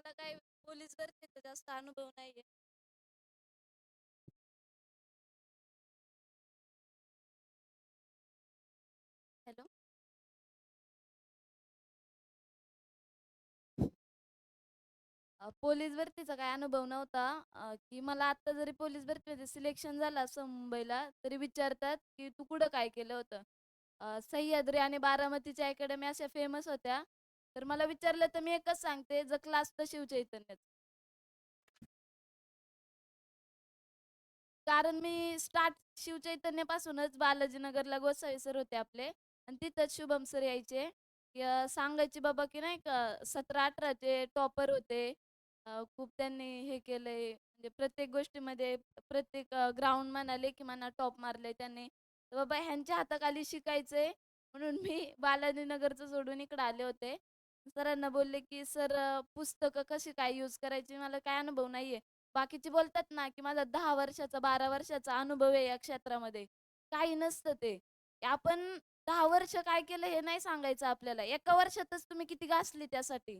मला काय पोलीस भरतीचा जास्त अनुभव नाहीये. हॅलो. अ, पोलीस भरतीचा काही अनुभव नव्हता. अ, की मला आत्ता जरी पोलीस भरतीमध्ये म्हणजे सिलेक्शन झालं असं मुंबईला, तरी विचारतात, की "तू कुठं काय केलं होतं?" अ, सह्याद्री आणि बारामतीच्या अकॅडमी अशा फेमस होत्या. तर मला विचारलं तर मी एकच सांगते, "द क्लास तर कारण मी स्टार्ट शिवचैतन्यपासूनच बालाजीनगरला गोसावी सर होते आपले आणि तिथंच शुभम सर यायचे. सांगायचे बाबा की नाही का 17-18 चे टॉपर होते. खूप त्यांनी हे केलंय म्हणजे प्रत्येक गोष्टीमध्ये प्रत्येक ग्राउंड म्हणाले की म्हणा टॉप मारले त्यांनी. तर बाबा ह्यांच्या हाताखाली शिकायचंय म्हणून मी बालाजीनगरचं सोडून इकडे आले होते. सरांना बोलले की "सर पुस्तकं कशी काय यूज करायची? मला काय अनुभव नाहीये." बाकीचे बोलतात ना, की माझा 10 वर्षाचा, 12 वर्षाचा अनुभव आहे या क्षेत्रामध्ये. काही नसतं ते. आपण 10 वर्ष काय केलं हे नाही सांगायचं आपल्याला. एका वर्षातच तुम्ही किती घासली त्यासाठी,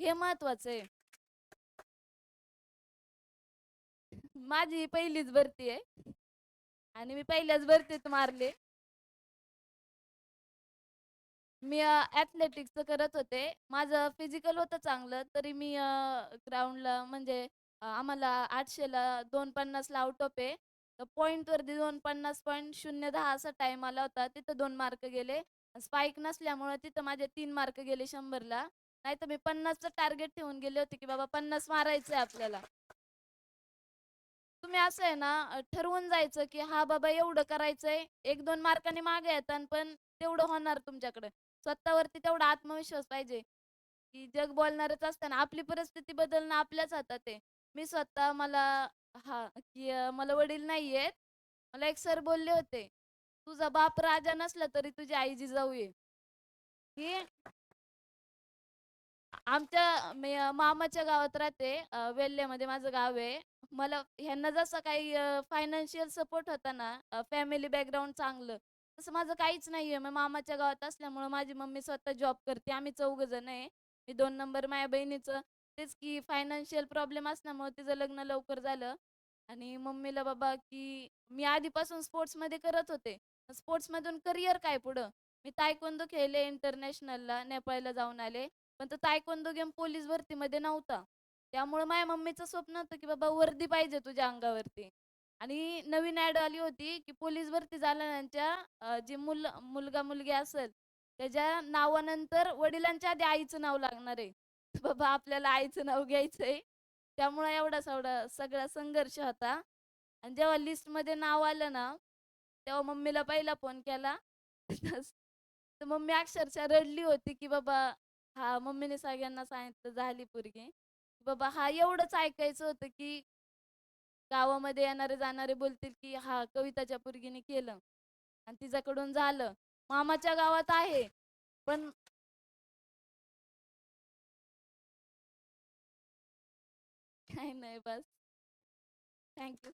हे महत्वाचं आहे. माझी ही पहिलीच भरती आहे आणि मी पहिल्याच भरतीत मारले. मी अ, ॲथलेटिक्सचं करत होते. माझं फिजिकल होतं चांगलं, तरी मी अ, ग्राउंडला म्हणजे अ, आम्हाला 800ला 250ला आउट ऑफ आहे. तर शून्य 250.010 असा टाईम आला होता. तिथं 2 मार्क गेले. स्पाईक नसल्यामुळं तिथं माझे 3 मार्क गेले 100ला. नाहीतर मी 50चं टार्गेट ठेवून गेले होते, की बाबा 50 आहे आपल्याला. तुम्ही असं आहे ना अ, ठरवून जायचं, की हां बाबा एवढं करायचंय. 1-2 मार्कांनी मागे येतान, पण तेवढं होणार तुमच्याकडं. स्वतःवरती तेवढा आत्मविश्वास पाहिजे, की जग बोलणारच असताना आपली परिस्थिती बदलणं आपल्याच हातात आहे. मी स्वतः मला हा की अ, मला वडील नाहीयेत. मला एक सर बोलले होते, "तुझा बाप राजा नसला तरी तुझी आई जिजाऊ आहे." की आमच्या मी अ, मामाच्या गावात राहते. अ, वेल्ह्यामध्ये माझं गाव आहे. मला ह्यांना जसं काही फायनान्शियल सपोर्ट होता ना, फॅमिली बॅकग्राऊंड चांगलं, तसं माझं काहीच नाहीये. मग मामाच्या गावात असल्यामुळं माझी मम्मी स्वतः जॉब करते. आम्ही चौघ जण आहे. मी दोन नंबर माझ्या बहिणीचं तेच की फायनान्शियल प्रॉब्लेम असल्यामुळं तिचं लग्न लवकर झालं आणि मम्मीला बाबा की मी आधीपासून स्पोर्ट्समध्ये करत होते. स्पोर्ट्समधून करियर काय पुढं? मी तायकोंदो खेळले इंटरनॅशनलला, नेपाळला जाऊन आले. पण तो तायकोंदो गेम पोलीस भरतीमध्ये नव्हता. त्यामुळं माझ्या मम्मीचं स्वप्न होतं, की बाबा वर्दी पाहिजे तुझ्या अंगावरती. आणि नवीन ॲड आली होती, की पोलीस भरती झाल्यानंतर अ, जे मुल मुलगा-मुलगी असेल, त्याच्या नावानंतर वडिलांच्या आधी आईचं नाव लागणार आहे. बाबा आपल्याला आईचं नाव घ्यायचंय. त्यामुळं एवढा-एवढा सगळा संघर्ष होता. आणि जेव्हा लिस्टमध्ये नाव आलं ना, तेव्हा मम्मीला पहिला फोन केला. तर मम्मी अक्षरशः रडली होती, की बाबा हा मम्मीने सगळ्यांना सांगितलं झाली पोरगी. बाबा हा एवढंच ऐकायचं होतं, की गावामध्ये येणारे-जाणारे बोलतील, की हा कविताच्या पोरगीने केलं आणि तिच्याकडून झालं. मामाच्या गावात आहे, पण काही नाही बस. Thank you.